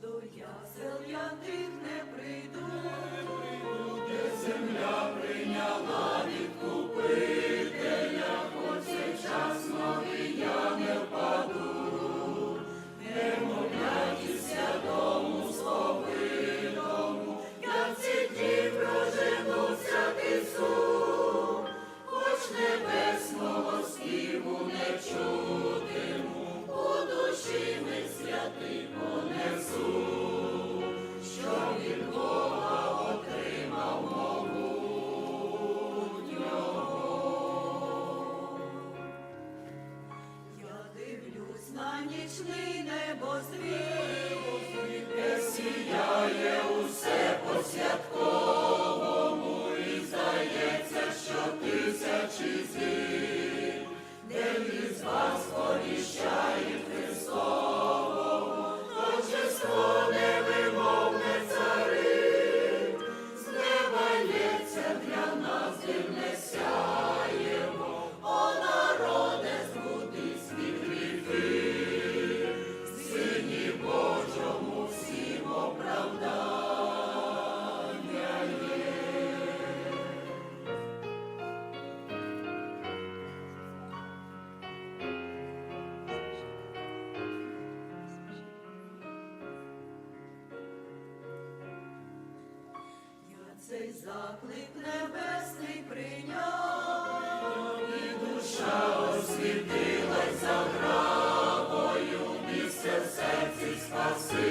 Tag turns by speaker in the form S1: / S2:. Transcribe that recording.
S1: до я селяних не прийду, не прийду, де земля прийняла відкупи. вічний небосвіт. цей заклик небесний прийняв, і душа освітилась за гравою, місце серці спаси.